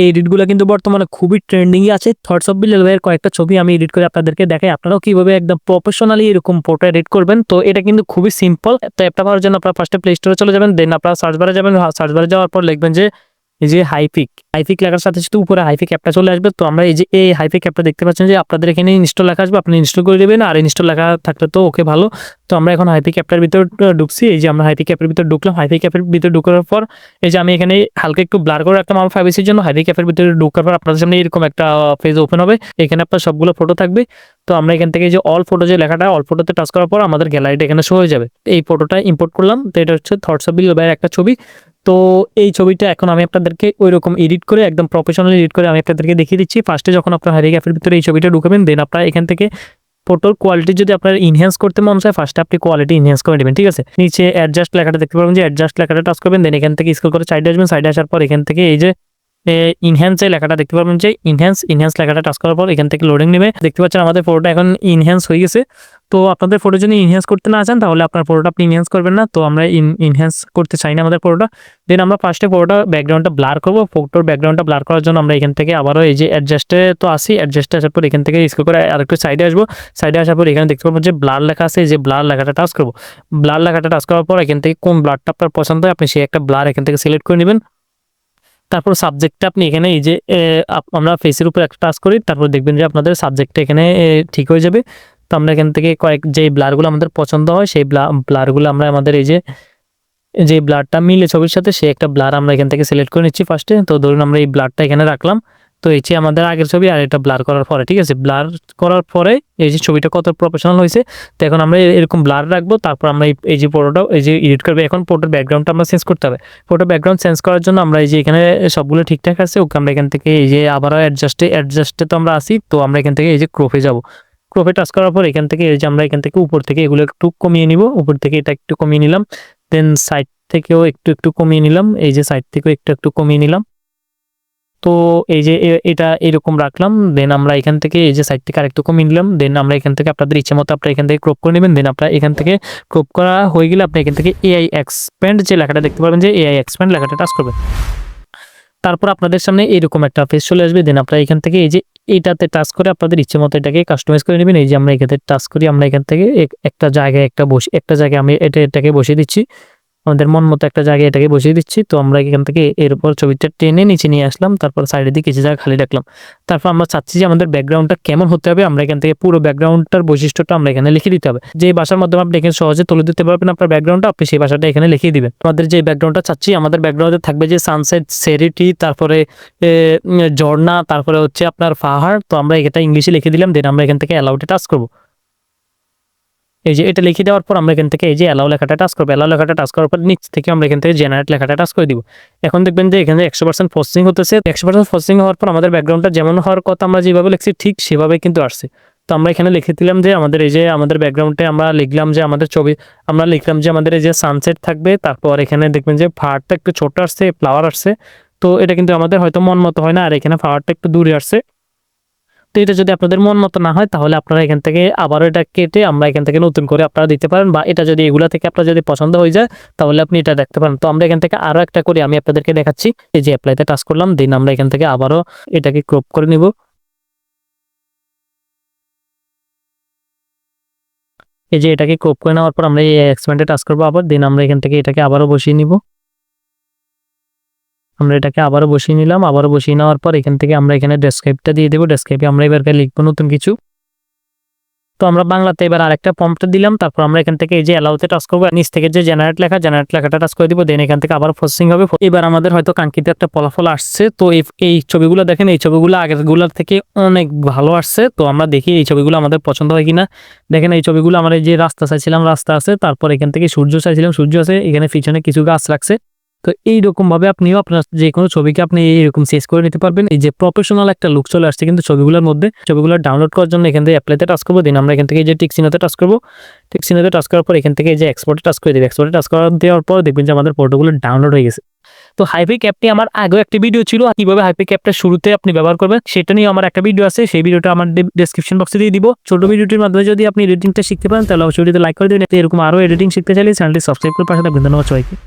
এই এডিটগুলো কিন্তু বর্তমানে খুবই ট্রেন্ডিংয়ে আছে। থটস অফ বিল্লাল ভাইয়ের কয়েকটা ছবি আমি এডিট করে আপনাদেরকে দেখাই। আপনারাও কীভাবে একদম প্রফেশনালি এরকম ফটো এডিট করবেন। তো এটা কিন্তু খুবই সিম্পল তো অ্যাপটা পাওয়ার জন্য আপনারা ফার্স্টে প্লে স্টোরে চলে যাবেন। দেন আপনারা সার্চ বারে যাবেন। সার্চ বারে যাওয়ার পর লিখবেন যে এই যে হাইফিক হাইফিক লেখার সাথে সাথে উপরে হাইফিক অ্যাপটা চলে আসবে। তো আমরা এই যে এই হাইফিক অ্যাপটা দেখতে পাচ্ছেন যে আপনাদের এখানে ইনস্টল লেখা আসবে, আপনি ইনস্টল করে দেবেন আর ইনস্টল লেখা থাকলে তো ওকে ভালো। তো আমরা এখন হাইফিক অ্যাপটার ভিতর ঢুকছি। এই যে আমরা হাইফিক অ্যাপের ভিতর ঢুকলাম। হাইফিক অ্যাপের ভিতর ঢুকার পর, এই যে আমি এখানে হালকা একটু ব্লার করে রাখলাম আমার প্রাইভেসির জন্য। হাইফিক অ্যাপের ভিতরে ঢুকার পর আপনাদের সামনে এরকম একটা পেজ ওপেন হবে। এখানে আপনার সবগুলো ফটো থাকবে। তো আমরা এখান থেকে যে অল ফটো যে লেখাটা অল ফটোতে টাচ করার পর আমাদের গ্যালারিটা এখানে শো হয়ে যাবে। এই ফটোটা ইম্পোর্ট করলাম। তো এটা হচ্ছে থটস অফ বিল একটা ছবি। তো এই ছবিটা এখন আমি আপনাদেরকে ওই রকম এডিট করে, একদম প্রফেশনাল এডিট করে আমি আপনাদেরকে দেখিয়ে দিচ্ছি। ফার্স্টে যখন আপনার হারিয়ে গ্যাফের ভিতরে এই ছবিটা ঢুকাবেন দেন আপনারা এখান থেকে ফটোর কোয়ালিটি যদি আপনার ইনহ্যান্স করতে মন চায় ফার্স্টে আপনি কোয়ালিটি ইনহ্যান্স করে নেবেন, ঠিক আছে? নিচে অ্যাডজাস্ট লেখাটা দেখতে পাবেন যে অ্যাডজাস্ট লেখাটা টাচ করবেন দেন এখান থেকে স্কুল করে সাইডে আসবেন সাইডে আসার পর এখান থেকে এই যে ইনহ্যান্স এই লেখাটা দেখতে পাবেন যে ইনহ্যান্স ইনহ্যান্স লেখাটা টাচ করার পর এখান থেকে লোডিং নেবে। দেখতে পাচ্ছেন আমাদের ফটোটা এখন ইনহ্যান্স হয়ে গেছে। তো আপনাদের ফটো যদি ইনহ্যান্স করতে না চান, তাহলে আপনার ফটোটা আপনি ইনহ্যান্স করবেন না। তো আমরা ইনহ্যান্স করতে চাই না আমাদের ফটোটা দেন আমরা ফার্স্টে ফটোটা ব্যাকগ্রাউন্ডটা ব্লার করব। ফটোর ব্যাকগ্রাউন্ডটা ব্লার করার জন্য আমরা এখান থেকে আবারও এই যে অ্যাডজাস্টে তো আসি। অ্যাডজাস্টে আসার পর এখান থেকে স্কুল করে আরেকটু সাইডে আসব। সাইডে আসার পর এখানে দেখতে পাবো যে ব্লার লেখা আছে। যে ব্লার লেখাটা টাচ করব। ব্লার লেখাটা টাচ করার পর এখান থেকে কোন ব্লারটা আপনার পছন্দ হয়, আপনি সেই একটা ব্লার এখান থেকে সিলেক্ট করে নেবেন। তারপর সাবজেক্টটা আপনি এখানে এই যে আমরা ফেসের উপর একটা টাচ করি, তারপর দেখবেন যে আপনাদের সাবজেক্টটা এখানে ঠিক হয়ে যাবে। তো আমরা এখান থেকে কয়েক, যে ব্লারগুলো আমাদের পছন্দ হয়, সেই ব্লারগুলো আমরা আমাদের এই যে যে ব্লারটা মিলে ছবির সাথে সে একটা ব্লার আমরা এখান থেকে সিলেক্ট করে নিচ্ছি ফার্স্টে তো ধরুন আমরা এই ব্লারটা এখানে রাখলাম। তো এই যে আমাদের আগের ছবি আর এটা ব্লার করার পরে, ঠিক আছে? ব্লার করার পরে এই যে ছবিটা কত প্রফেশনাল হয়েছে, তো এখন আমরা এরকম ব্লার রাখব, তারপর আমরা এই- যে ফটোটা এই যে এডিট করবে। এখন ফটোর ব্যাকগ্রাউন্ডটা আমরা চেঞ্জ করতে হবে। ফটো ব্যাকগ্রাউন্ড চেঞ্জ করার জন্য আমরা এই যে এখানে সবগুলো ঠিকঠাক আছে, ওকে আমরা এখান থেকে এই যে আবারও অ্যাডজাস্টে অ্যাডজাস্টে তো আমরা আসি তো আমরা এখান থেকে এই যে ক্রোপে যাব। ক্রোফে টাচ করার পর এখান থেকে এই যে আমরা এখান থেকে উপর থেকে এগুলো একটু কমিয়ে নিব। উপর থেকে এটা একটু কমিয়ে নিলাম দেন সাইড থেকেও একটু একটু কমিয়ে নিলাম, এই যে সাইড থেকেও একটু একটু কমিয়ে নিলাম। তো এই যে এটা এরকম রাখলাম দেন আমরা এখান থেকে এই যে সাইড থেকে আরেকটু কমিয়ে নিলাম দেন আমরা এখান থেকে আপনাদের ইচ্ছে মতো আপনারা এখান থেকে ক্রপ করে নেবেন দেন আপনারা এখান থেকে ক্রপ করা হয়ে গেলে আপনি এখান থেকে এআই এক্সপ্যান্ড যে লেখাটা দেখতে পাবেন যে এআই এক্সপ্যান্ড লেখাটা টাচ করবেন। তারপর আপনাদের সামনে এরকম একটা পেজ চলে আসবে দেন আপনারা এখান থেকে এই যে এইটাতে টাচ করে আপনাদের ইচ্ছে মতো এটাকে কাস্টমাইজ করে নেবেন, এই যে আমরা এখানে টাচ করি, আমরা এখান থেকে একটা জায়গায় একটা বসে, একটা জায়গায় আমি এটা, এটাকে বসিয়ে দিচ্ছি। আমাদের মন মতো একটা জায়গায় এটাকে বসিয়ে দিচ্ছি। তো আমরা এখান থেকে এর উপর ছবিটা টেনে নিচে নিয়ে আসলাম, তারপর সাইডে দিয়ে কিছু জায়গা খালি রাখলাম। তারপর আমরা চাচ্ছি যে আমাদের ব্যাকগ্রাউন্ডটা কেমন হতে হবে, আমরা এখান থেকে পুরো ব্যাকগ্রাউন্ডটার বৈশিষ্ট্যটা আমরা এখানে লিখে দিতে হবে। যে ভাষার মাধ্যমে আপনি এখানে সহজে তুলে দিতে পারবেন আপনার ব্যাকগ্রাউন্ডটা আপনি সেই ভাষাটা এখানে লিখিয়ে দিবেন। আমাদের যে ব্যাকগ্রাউন্ডটা চাচ্ছি, আমাদের ব্যাকগ্রাউন্ডে থাকবে যে সানসেট সেরিটি তারপরে ঝর্ণা, তারপরে হচ্ছে আপনার পাহাড়। তো আমরা এটা ইংলিশে লিখে দিলাম দেন আমরা এখান থেকে অ্যালাউটে টাচ করব। এই যে এটা লিখে দেওয়ার পর আমরা এখান থেকে এই যে অ্যালাউ লেখাটা টাচ করব। অ্যালাউ লেখাটা টাচ করার পর নিচ থেকে আমরা এখান থেকে জেনারেট লেখাটা টাচ করে দিব। এখন দেখবেন যে এখানে একশো পার্সেন্ট প্রসেসিং হতেছে। একশো পার্সেন্ট প্রসেসিং হওয়ার পর আমাদের ব্যাকগ্রাউন্ডটা যেমন হওয়ার কথা আমরা যেভাবে লিখছি, ঠিক সেভাবে কিন্তু আসছে। তো আমরা এখানে লিখে দিলাম যে আমাদের এই যে আমাদের ব্যাকগ্রাউন্ডে আমরা লিখলাম যে আমাদের ছবি, আমরা লিখলাম যে আমাদের এই যে সানসেট থাকবে। তারপর এখানে দেখবেন যে পাহাড়টা একটু ছোট আসছে ফ্লাওয়ার আসছে। তো এটা কিন্তু আমাদের হয়তো মন মতো হয় না, আর এখানে পাহাড়টা একটু দূরে আসছে। তো এটা যদি আপনাদের মন মতো না হয়, তাহলে আপনারা এখান থেকে আবারও এটা কেটে আমরা এখান থেকে নতুন করে আপনারা দিতে পারেন বা এটা যদি এগুলা থেকে আপনার যদি পছন্দ হয়ে যায়, তাহলে আপনি এটা দেখতে পারেন। তো আমরা এখান থেকে আরও একটা করে, আমি আপনাদেরকে দেখাচ্ছি। এই যে অ্যাপ্লাইতে টাচ করলাম দেন আমরা এখান থেকে আবারও এটাকে ক্রপ করে নিব। এই যে এটাকে ক্রপ করে নেওয়ার পর আমরা এই এক্সপেন্ডে টাচ করব আবার দেন আমরা এখান থেকে এটাকে আবারও বসিয়ে নিব। আমরা এটাকে আবারও বসিয়ে নিলাম। আবারও বসিয়ে নেওয়ার পর এখান থেকে আমরা এখানে ডেসক্রাইবটা দিয়ে দেবো। ডেসক্রাইবে আমরা এবার লিখব নতুন কিছু। তো আমরা বাংলাতে এবার আরেকটা পম্পটা দিলাম। তারপর আমরা এখান থেকে এই যে অ্যালাউতে টাচ করব নিচ থেকে যে জেনারেট লেখা জেনারেট লেখাটা টাচ করে দিব। দেন এখান থেকে আবার প্রসেসিং হবে। এবার আমাদের হয়তো কাঙ্ক্ষিত একটা ফলাফল আসছে। তো এই ছবিগুলো দেখেন, এই ছবিগুলো আগেরগুলার থেকে অনেক ভালো আসছে। তো আমরা দেখি এই ছবিগুলো আমাদের পছন্দ হয় কিনা। দেখেন এই ছবিগুলো আমরা যে রাস্তা চাইছিলাম, রাস্তা আছে। তারপর এখান থেকে সূর্য চাইছিলাম, সূর্য আছে। এখানে পিছনে কিছু গাছ রাখছে তো এইরকম ভাবে আপনিও আপনার যে কোনো ছবিকে আপনি এইরকম সেস করে নিতে পারবেন। এই যে প্রফেশনাল একটা লুক চলে আসছে কিন্তু ছবিগুলোর মধ্যে, ছবিগুলো ডাউনলোড করার জন্য এখান থেকে অ্যাপ্লাইতে টাচ করব দিন আমরা এখান থেকে যে টিক্সিনোতে টাচ করব। টিক্সিনোতে টাচ করার পর এখান থেকে যে এক্সপোর্টে টাচ করে দেবে। এক্সপোর্টে টাচ করার দেওয়ার পর দেখবেন যে আমাদের ফটোগুলো ডাউনলোড হয়ে গেছে। তো হাইপিক অ্যাপটি আমার আগেও একটা ভিডিও ছিল, কীভাবে হাইপিক অ্যাপটা শুরুতে আপনি ব্যবহার করবেন সেটা নিয়ে আমার একটা ভিডিও আছে, সেই ভিডিওটা আমার ডেসক্রিপশন বক্সে দিয়ে দিব। ছোট ভিডিওটির মাধ্যমে যদি আপনি এডিটিংটা শিখতে পারেন, তাহলে অবশ্যই লাইক করে দেবেন। এরকম আরও এডিটিং শিখতে চাইলে চ্যানেলটি সাবস্ক্রাইব করে পাশে থাকবেন। ধন্যবাদ সবাইকে।